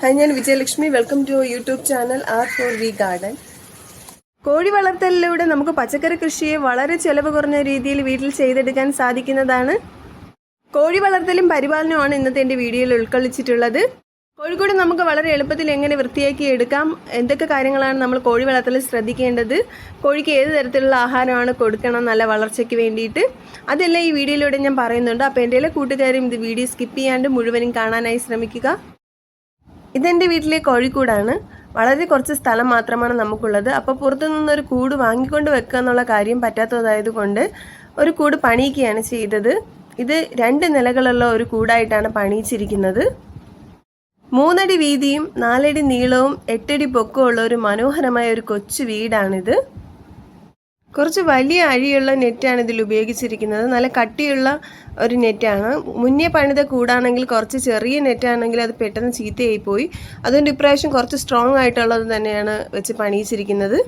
Hi ഞാൻ Vijayalakshmi. Welcome to YouTube channel R for V garden കോഴി വളർത്തലിലൂടെ നമുക്ക് പച്ചക്കറി കൃഷിയെ വളരെ ചെലവ് കുറഞ്ഞ രീതിയിൽ വീട്ടിൽ ചെയ്തെടുക്കാൻ സാധിക്കുന്നതാണ്. കോഴി വളർത്തലും പരിപാലനവുമാണ് ഇന്നത്തെ എന്റെ വീഡിയോയിൽ ഉൾക്കൊള്ളിച്ചിട്ടുള്ളത്. കോഴിക്കോട് നമുക്ക് വളരെ എളുപ്പത്തിൽ എങ്ങനെ വൃത്തിയാക്കി എടുക്കാം? എന്തൊക്കെ കാര്യങ്ങളാണ് നമ്മൾ കോഴി വളർത്തലിൽ ശ്രദ്ധിക്കേണ്ടത്? കോഴിക്ക് ഏത് തരത്തിലുള്ള ആഹാരമാണ് കൊടുക്കണം നല്ല വളർച്ചയ്ക്ക് വേണ്ടിയിട്ട്? അതെല്ലാം ഈ വീഡിയോയിലൂടെ ഞാൻ പറയുന്നുണ്ട്. അപ്പോൾ എന്റെ എല്ലാ കൂട്ടുകാരും ഇത് വീഡിയോ സ്കിപ്പ് ചെയ്യാണ്ട് മുഴുവനും കാണാനായി ശ്രമിക്കുക. ഇതെന്റെ വീട്ടിലെ കോഴിക്കൂടാണ്. വളരെ കുറച്ച് സ്ഥലം മാത്രമാണ് നമുക്കുള്ളത്. അപ്പോൾ പുറത്തു നിന്നൊരു കൂട് വാങ്ങിക്കൊണ്ട് വെക്കുക എന്നുള്ള കാര്യം പറ്റാത്തതായത് കൊണ്ട് ഒരു കൂട് പണിയിക്കുകയാണ് ചെയ്തത്. ഇത് രണ്ട് നിലകളുള്ള ഒരു കൂടായിട്ടാണ് പണിയിച്ചിരിക്കുന്നത്. മൂന്നടി വീതിയും നാലടി നീളവും എട്ടടി പൊക്കമുള്ള ഒരു മനോഹരമായ ഒരു കൊച്ചു വീടാണിത്. കുറച്ച് വലിയ അഴിയുള്ള നെറ്റാണ് ഇതിൽ ഉപയോഗിച്ചിരിക്കുന്നത്. നല്ല കട്ടിയുള്ള ഒരു നെറ്റാണ്. മുന്നേ പണിത കൂടാണെങ്കിൽ കുറച്ച് ചെറിയ നെറ്റാണെങ്കിൽ അത് പെട്ടെന്ന് ചീത്തയായി പോയി. അതുകൊണ്ട് ഇപ്രാവശ്യം കുറച്ച് സ്ട്രോങ് ആയിട്ടുള്ളത് തന്നെയാണ് വെച്ച് പണിയിച്ചിരിക്കുന്നത്.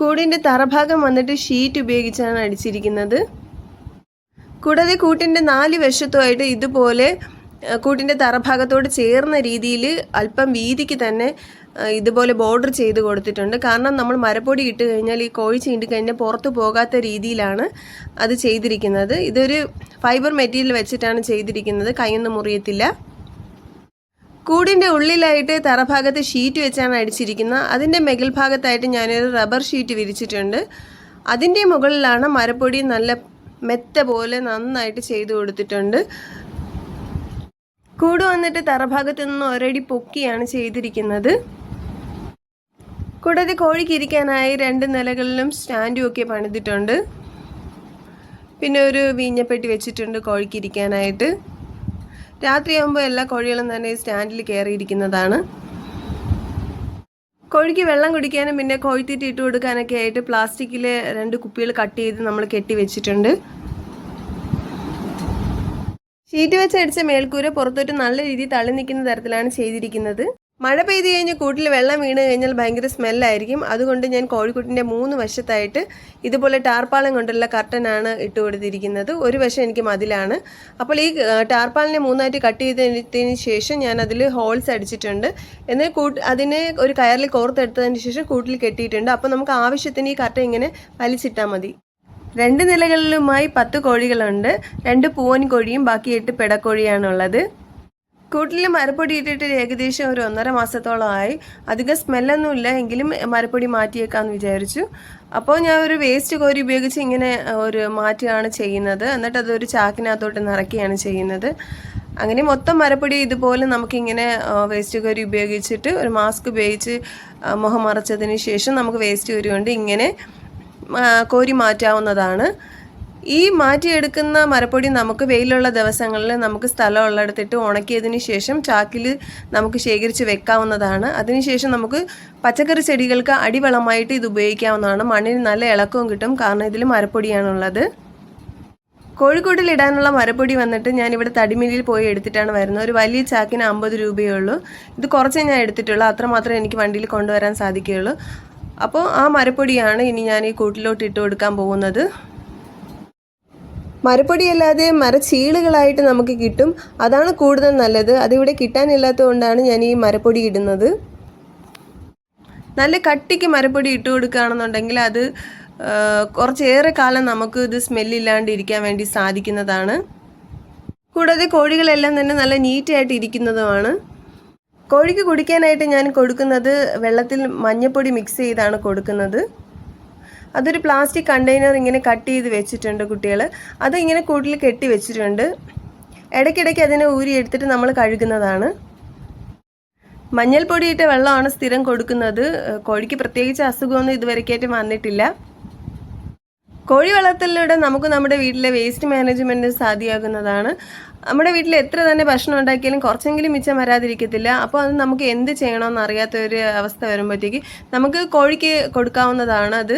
കൂടിന്റെ തറഭാഗം വന്നിട്ട് ഷീറ്റ് ഉപയോഗിച്ചാണ് അടിച്ചിരിക്കുന്നത്. കൂടാതെ കൂട്ടിന്റെ നാല് വശത്തുമായിട്ട് ഇതുപോലെ കൂട്ടിന്റെ തറഭാഗത്തോട് ചേർന്ന രീതിയിൽ അല്പം വീതിക്ക് തന്നെ ഇതുപോലെ ബോർഡർ ചെയ്ത് കൊടുത്തിട്ടുണ്ട്. കാരണം നമ്മൾ മരപ്പൊടി ഇട്ട് കഴിഞ്ഞാൽ ഈ കോഴി ചീണ്ടി കഴിഞ്ഞാൽ പുറത്ത് പോകാത്ത രീതിയിലാണ് അത് ചെയ്തിരിക്കുന്നത്. ഇതൊരു ഫൈബർ മെറ്റീരിയൽ വെച്ചിട്ടാണ് ചെയ്തിരിക്കുന്നത്. കൈയൊന്നും മുറിയത്തില്ല. കൂടിന്റെ ഉള്ളിലായിട്ട് തറഭാഗത്ത് ഷീറ്റ് വെച്ചാണ് അടിച്ചിരിക്കുന്നത്. അതിന്റെ മെഗൽ ഭാഗത്തായിട്ട് ഞാനൊരു റബ്ബർ ഷീറ്റ് വിരിച്ചിട്ടുണ്ട്. അതിന്റെ മുകളിലാണ് മരപ്പൊടി നല്ല മെത്ത പോലെ നന്നായിട്ട് ചെയ്തു കൊടുത്തിട്ടുണ്ട്. കൂട് വന്നിട്ട് തറഭാഗത്ത് നിന്ന് ഒരടി പൊക്കിയാണ് ചെയ്തിരിക്കുന്നത്. കൂടാതെ കോഴിക്ക് ഇരിക്കാനായി രണ്ട് നിലകളിലും സ്റ്റാൻഡും ഒക്കെ പണിതിട്ടുണ്ട്. പിന്നെ ഒരു വീഞ്ഞപ്പെട്ടി വെച്ചിട്ടുണ്ട് കോഴിക്ക് ഇരിക്കാനായിട്ട് രാത്രിയാകുമ്പോൾ എല്ലാ കോഴികളും തന്നെ സ്റ്റാൻഡിൽ കയറിയിരിക്കുന്നതാണ് കോഴിക്ക് വെള്ളം കുടിക്കാനും പിന്നെ കോഴിത്തീറ്റ ഇട്ട് കൊടുക്കാനൊക്കെ ആയിട്ട് പ്ലാസ്റ്റിക്കിലെ രണ്ട് കുപ്പികൾ കട്ട് ചെയ്ത് നമ്മൾ കെട്ടി വെച്ചിട്ടുണ്ട്. ഷീറ്റ് വെച്ച് അടിച്ച മേൽക്കൂര പുറത്തോട്ട് നല്ല രീതിയിൽ തള്ളി നിൽക്കുന്ന തരത്തിലാണ് ചെയ്തിരിക്കുന്നത്. മഴ പെയ്ത് കഴിഞ്ഞ് കൂട്ടിൽ വെള്ളം വീണ് കഴിഞ്ഞാൽ ഭയങ്കര സ്മെല്ലായിരിക്കും. അതുകൊണ്ട് ഞാൻ കോഴിക്കുട്ടിന്റെ മൂന്ന് വശത്തായിട്ട് ഇതുപോലെ ടാർപ്പാളം കൊണ്ടുള്ള കർട്ടനാണ് ഇട്ട് കൊടുത്തിരിക്കുന്നത്. ഒരു വശം എനിക്ക് മതിലാണ്. അപ്പോൾ ഈ ടാർപ്പാളിനെ മൂന്നായിട്ട് കട്ട് ചെയ്തതിന് ശേഷം ഞാൻ അതിൽ ഹോൾസ് അടിച്ചിട്ടുണ്ട്. എന്നാൽ കൂട്ട് അതിനെ ഒരു കയറിൽ കോർത്തെടുത്തതിന് ശേഷം കൂട്ടിൽ കെട്ടിയിട്ടുണ്ട്. അപ്പോൾ നമുക്ക് ആവശ്യത്തിന് ഈ കർട്ടൻ ഇങ്ങനെ വലിച്ചിട്ടാൽ മതി. രണ്ട് നിലകളിലുമായി പത്ത് കോഴികളുണ്ട്. രണ്ട് പൂവൻ കോഴിയും ബാക്കി എട്ട് പെടക്കോഴിയാണുള്ളത്. കൂട്ടിൽ മരപ്പൊടി ഇട്ടിട്ട് ഏകദേശം ഒരു ഒന്നര മാസത്തോളമായി. അധികം സ്മെല്ലൊന്നുമില്ല എങ്കിലും മരപ്പൊടി മാറ്റിയേക്കാമെന്ന് വിചാരിച്ചു. അപ്പോൾ ഞാൻ ഒരു വേസ്റ്റ് കോരി ഉപയോഗിച്ച് ഇങ്ങനെ ഒരു മാറ്റുകയാണ് ചെയ്യുന്നത്. എന്നിട്ട് അതൊരു ചാക്കിനകത്തോട്ട് നിറയ്ക്കുകയാണ് ചെയ്യുന്നത്. അങ്ങനെ മൊത്തം മരപ്പൊടി ഇതുപോലെ നമുക്കിങ്ങനെ വേസ്റ്റ് കോരി ഉപയോഗിച്ചിട്ട് ഒരു മാസ്ക് ഉപയോഗിച്ച് മുഖം മറച്ചതിന് ശേഷം നമുക്ക് വേസ്റ്റ് കോരി കൊണ്ട് ഇങ്ങനെ കോരി മാറ്റാവുന്നതാണ്. ഈ മാറ്റിയെടുക്കുന്ന മരപ്പൊടി നമുക്ക് വെയിലുള്ള ദിവസങ്ങളിൽ നമുക്ക് സ്ഥലമുള്ളിടത്തിട്ട് ഉണക്കിയതിന് ശേഷം ചാക്കിൽ നമുക്ക് ശേഖരിച്ച് വെക്കാവുന്നതാണ്. അതിനുശേഷം നമുക്ക് പച്ചക്കറി ചെടികൾക്ക് അടിവളമായിട്ട് ഇത് ഉപയോഗിക്കാവുന്നതാണ്. മണ്ണിന് നല്ല ഇളക്കവും കിട്ടും. കാരണം ഇതിൽ മരപ്പൊടിയാണുള്ളത്. കോഴിക്കോട്ടിൽ ഇടാനുള്ള മരപ്പൊടി വന്നിട്ട് ഞാൻ ഇവിടെ തടിമില്ലിൽ പോയി എടുത്തിട്ടാണ് വരുന്നത്. ഒരു വലിയ ചാക്കിന് അമ്പത് രൂപയേ ഉള്ളൂ. ഇത് കുറച്ചേ ഞാൻ എടുത്തിട്ടുള്ളൂ. അത്രമാത്രമേ എനിക്ക് വണ്ടിയിൽ കൊണ്ടുവരാൻ സാധിക്കുകയുള്ളൂ. അപ്പോൾ ആ മരപ്പൊടിയാണ് ഇനി ഞാൻ ഈ കൂട്ടിലോട്ട് ഇട്ട് കൊടുക്കാൻ പോകുന്നത്. മരപ്പൊടിയല്ലാതെ മരച്ചീളുകളായിട്ട് നമുക്ക് കിട്ടും. അതാണ് കൂടുതൽ നല്ലത്. അതിവിടെ കിട്ടാനില്ലാത്തത് കൊണ്ടാണ് ഞാൻ ഈ മരപ്പൊടി ഇടുന്നത്. നല്ല കട്ടിക്ക് മരപ്പൊടി ഇട്ട് കൊടുക്കുകയാണെന്നുണ്ടെങ്കിൽ അത് കുറച്ചേറെ കാലം നമുക്ക് ഇത് സ്മെല്ലില്ലാണ്ടിരിക്കാൻ വേണ്ടി സാധിക്കുന്നതാണ്. കൂടാതെ കോഴികളെല്ലാം തന്നെ നല്ല നീറ്റായിട്ട് ഇരിക്കുന്നതുമാണ്. കോഴിക്ക് കുടിക്കാനായിട്ട് ഞാൻ കൊടുക്കുന്നത് വെള്ളത്തിൽ മഞ്ഞപ്പൊടി മിക്സ് ചെയ്താണ് കൊടുക്കുന്നത്. അതൊരു പ്ലാസ്റ്റിക് കണ്ടെയ്നർ ഇങ്ങനെ കട്ട് ചെയ്ത് വെച്ചിട്ടുണ്ട് കുട്ടികൾ അത് ഇങ്ങനെ കൂട്ടിൽ കെട്ടി വെച്ചിട്ടുണ്ട്. ഇടയ്ക്കിടയ്ക്ക് അതിനെ ഊരി എടുത്തിട്ട് നമ്മൾ കഴുകുന്നതാണ്. മഞ്ഞൾപ്പൊടി ഇട്ട വെള്ളമാണ് സ്ഥിരം കൊടുക്കുന്നത്. കോഴിക്ക് പ്രത്യേകിച്ച് അസുഖമൊന്നും ഇതുവരെക്കായിട്ട് വന്നിട്ടില്ല. കോഴി വളർത്തലിലൂടെ നമുക്ക് നമ്മുടെ വീട്ടിലെ വേസ്റ്റ് മാനേജ്മെന്റ് സാധ്യമാകുന്നതാണ്. നമ്മുടെ വീട്ടിൽ എത്ര തന്നെ ഭക്ഷണം ഉണ്ടാക്കിയാലും കുറച്ചെങ്കിലും മിച്ചം വരാതിരിക്കത്തില്ല. അപ്പോൾ അത് നമുക്ക് എന്ത് ചെയ്യണമെന്ന് അറിയാത്ത ഒരു അവസ്ഥ വരുമ്പോഴത്തേക്ക് നമുക്ക് കോഴിക്ക് കൊടുക്കാവുന്നതാണ് അത്.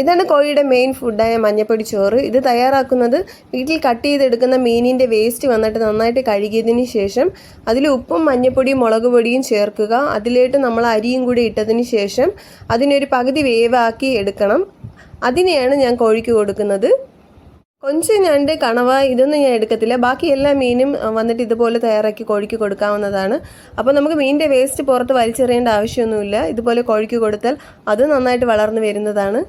ഇതാണ് കോഴിയുടെ മെയിൻ ഫുഡായ മഞ്ഞപ്പൊടി ചോറ്. ഇത് തയ്യാറാക്കുന്നത് വീട്ടിൽ കട്ട് ചെയ്തെടുക്കുന്ന മീനിന്റെ വേസ്റ്റ് വന്നിട്ട് നന്നായിട്ട് കഴുകിയതിന് ശേഷം അതിൽ ഉപ്പും മഞ്ഞപ്പൊടിയും മുളക് പൊടിയും ചേർക്കുക. അതിലേട്ട് നമ്മൾ അരിയും കൂടി ഇട്ടതിന് ശേഷം അതിനൊരു പകുതി വേവാക്കി എടുക്കണം. അതിനെയാണ് ഞാൻ കോഴിക്ക് കൊടുക്കുന്നത്. കൊഞ്ച് ഞണ്ട് കണവ ഇതൊന്നും ഞാൻ എടുക്കത്തില്ല. ബാക്കി എല്ലാ മീനും വന്നിട്ട് ഇതുപോലെ തയ്യാറാക്കി കോഴിക്ക് കൊടുക്കാവുന്നതാണ്. അപ്പോൾ നമുക്ക് മീനിന്റെ വേസ്റ്റ് പുറത്ത് വലിച്ചെറിയേണ്ട ആവശ്യമൊന്നുമില്ല. ഇതുപോലെ കോഴിക്ക് കൊടുത്താൽ അത് നന്നായിട്ട് വളർന്നു വരുന്നതാണ്.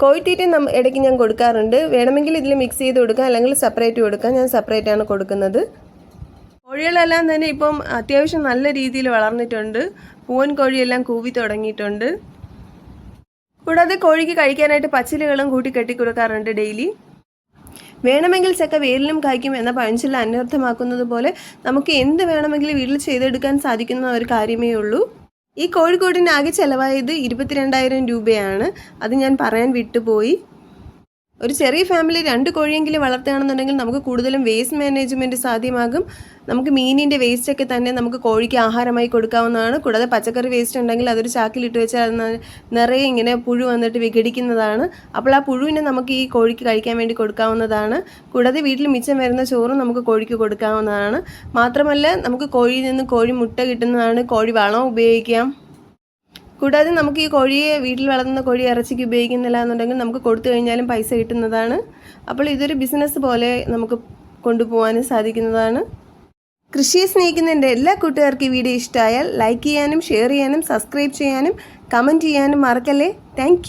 കോഴിത്തീറ്റ നമ്മ ഇടയ്ക്ക് ഞാൻ കൊടുക്കാറുണ്ട്. വേണമെങ്കിൽ ഇതിൽ മിക്സ് ചെയ്ത് കൊടുക്കാം. അല്ലെങ്കിൽ സെപ്പറേറ്റ് കൊടുക്കാം. ഞാൻ സെപ്പറേറ്റ് ആണ് കൊടുക്കുന്നത്. കോഴികളെല്ലാം തന്നെ ഇപ്പം അത്യാവശ്യം നല്ല രീതിയിൽ വളർന്നിട്ടുണ്ട്. പൂവൻ കോഴിയെല്ലാം കൂവി തുടങ്ങിയിട്ടുണ്ട്. കൂടാതെ കോഴിക്ക് കഴിക്കാനായിട്ട് പച്ചിലകളും കൂട്ടി കെട്ടി കൊടുക്കാറുണ്ട് ഡെയിലി. വേണമെങ്കിൽ ചക്ക വേരിലും കായ്ക്കും എന്ന പഴഞ്ചൊല്ല അന്വർത്ഥമാക്കുന്നത് പോലെ നമുക്ക് എന്ത് വേണമെങ്കിലും വീട്ടിൽ ചെയ്തെടുക്കാൻ സാധിക്കുന്ന ഒരു കാര്യമേ ഉള്ളൂ. ഈ കോഴിക്കോടിന് ആകെ ചിലവായത് ഇരുപത്തിരണ്ടായിരം രൂപയാണ്. അത് ഞാൻ പറയാൻ വിട്ടുപോയി. ഒരു ചെറിയ ഫാമിലി രണ്ട് കോഴിയെങ്കിലും വളർത്തുകയാണെന്നുണ്ടെങ്കിൽ നമുക്ക് കൂടുതലും വേസ്റ്റ് മാനേജ്മെന്റ് സാധ്യമാകും. നമുക്ക് മീനിന്റെ വേസ്റ്റൊക്കെ തന്നെ നമുക്ക് കോഴിക്ക് ആഹാരമായി കൊടുക്കാവുന്നതാണ്. കൂടാതെ പച്ചക്കറി വേസ്റ്റ് ഉണ്ടെങ്കിൽ അതൊരു ചാക്കിലിട്ട് വെച്ചാൽ നിറയെ ഇങ്ങനെ പുഴു വന്നിട്ട് വിഘടിക്കുന്നതാണ്. അപ്പോൾ ആ പുഴുവിനെ നമുക്ക് ഈ കോഴിക്ക് കഴിക്കാൻ വേണ്ടി കൊടുക്കാവുന്നതാണ്. കൂടാതെ വീട്ടിൽ മിച്ചം വരുന്ന ചോറും നമുക്ക് കോഴിക്ക് കൊടുക്കാവുന്നതാണ്. മാത്രമല്ല നമുക്ക് കോഴിയിൽ നിന്ന് കോഴി മുട്ട കിട്ടുന്നതാണ്. കോഴി വളം ഉപയോഗിക്കാം. കൂടാതെ നമുക്ക് ഈ കോഴിയെ വീട്ടിൽ വളർത്തുന്ന കോഴി ഇറച്ചിക്ക് ഉപയോഗിക്കുന്നില്ല എന്നുണ്ടെങ്കിൽ നമുക്ക് കൊടുത്തു കഴിഞ്ഞാലും പൈസ കിട്ടുന്നതാണ്. അപ്പോൾ ഇതൊരു ബിസിനസ് പോലെ നമുക്ക് കൊണ്ടുപോകാനും സാധിക്കുന്നതാണ്. കൃഷിയെ സ്നേഹിക്കുന്നതിന്റെ എല്ലാ കൂട്ടുകാർക്കും ഈ വീഡിയോ ഇഷ്ടമായാൽ ലൈക്ക് ചെയ്യാനും ഷെയർ ചെയ്യാനും സബ്സ്ക്രൈബ് ചെയ്യാനും കമന്റ് ചെയ്യാനും മറക്കല്ലേ? താങ്ക്